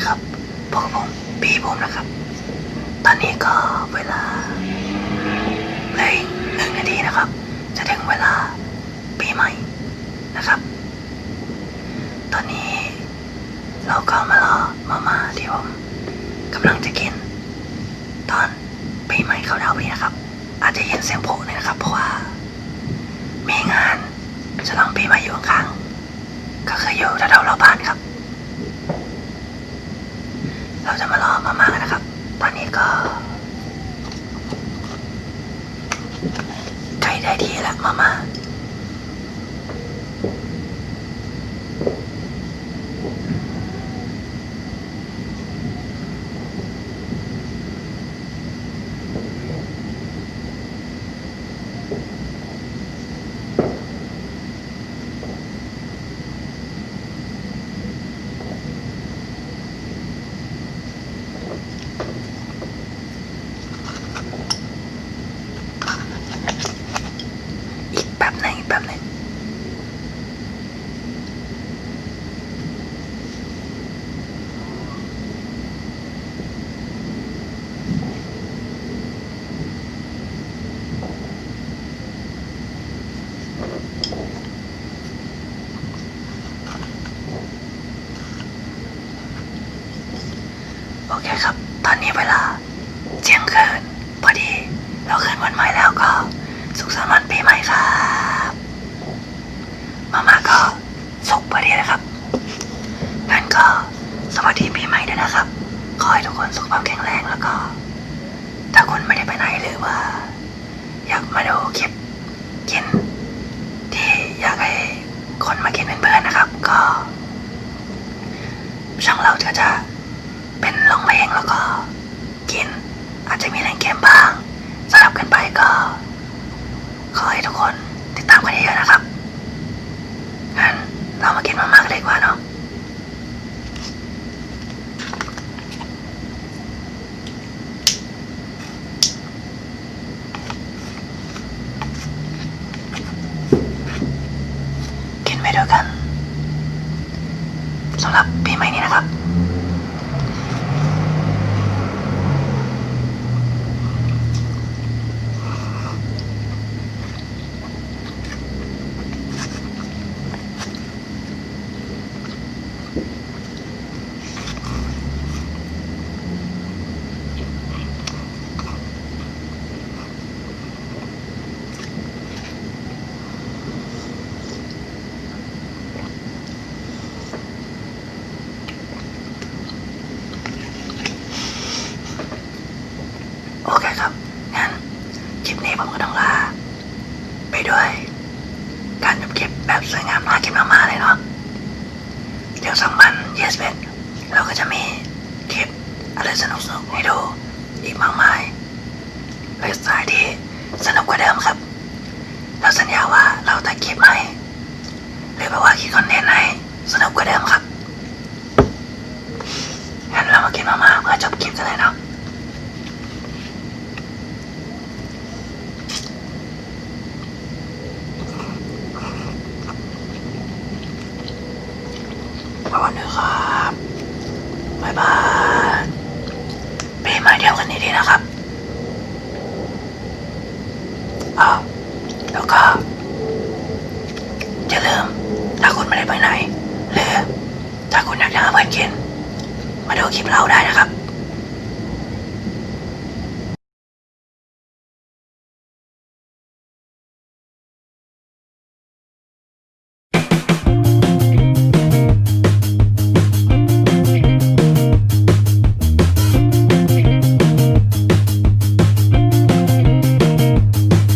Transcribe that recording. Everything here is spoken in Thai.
นะครับ ตอนนี้ก็เวลาเลยหนึ่งนาทีนะครับ จะถึงเวลาปีใหม่นะครับ ตอนนี้เราก็มารอมาม่าที่ผมกำลังจะกิน ตอนปีใหม่เข้าดาวน์พอดีนะครับ อาจจะเห็นเสียงโผล่หน่ยนะครับ เพราะว่า มีงานฉลองปีใหม่อยู่ข้างก็คืออยู่แถวๆเราบ้านครับ เราจะมารอมาม่ากันนะครับ ตอนนี้ก็ ใกล้ได้ทีแล้วมาม่า อีกแป๊บหนึ่งอีกแป๊บหนึ่ง โอเคครับ ตอนนี้เวลาเที่ยงคืนพอดี เราคืนวันใหม่แล้วก็ สุขสันต์วันปีใหม่ครับ มาม่าก็สุกพอดีนะครับงั้นก็สวัสดีปีใหม่ด้วยนะครับ ขอให้ทุกคนสุขภาพแข็งแรงแล้วก็ ถ้าคุณไม่ได้ไปไหนหรือว่า อยากมาดูคลิปกิน ที่อยากให้คนมากินเป็นเพื่อนนะครับ ก็ ช่องเราก็จะเป็นร้องเพลงแล้วก็กิน อาจจะมีเล่นเกมบ้างสลับกันไปก็ ขอให้ทุกคนติดตามกันเยอะๆนะครับ งั้นเรา มามาม่ากันเลยกว่าเนาะกินไปด้วยกันสำหรับปีใหม่นี้นะครับ โอเคครับ งั้น คลิปนี้ ผมก็ต้องลาไปด้วย การจบคลิปแบบสวยงามน่ากินมากๆเลยเนาะเดี๋ยวสองวันเยสเบเราก็จะมีคลิปอะไรสนุกๆให้ดูอีกมากมายไลฟ์สไตล์ที่สนุกกว่าเดิมครับ เราสัญญาว่าเราตัดคลิปให้หรือแบบว่าคิดคอนเทนต์ให้สนุกกว่าเดิมครับงั้นเรามากินมาม่าเพื่อจบคลิปกันเลย เนาะสวัสดีครับบายบายปีใหม่เดียวกันนี้ดีนะครับอ๋อแล้วก็อย่าลืมถ้าคุณไม่ได้ไปไหน หรือถ้าคุณอยากจะหาเพื่อนกิน มาดูคลิปเราได้นะครับ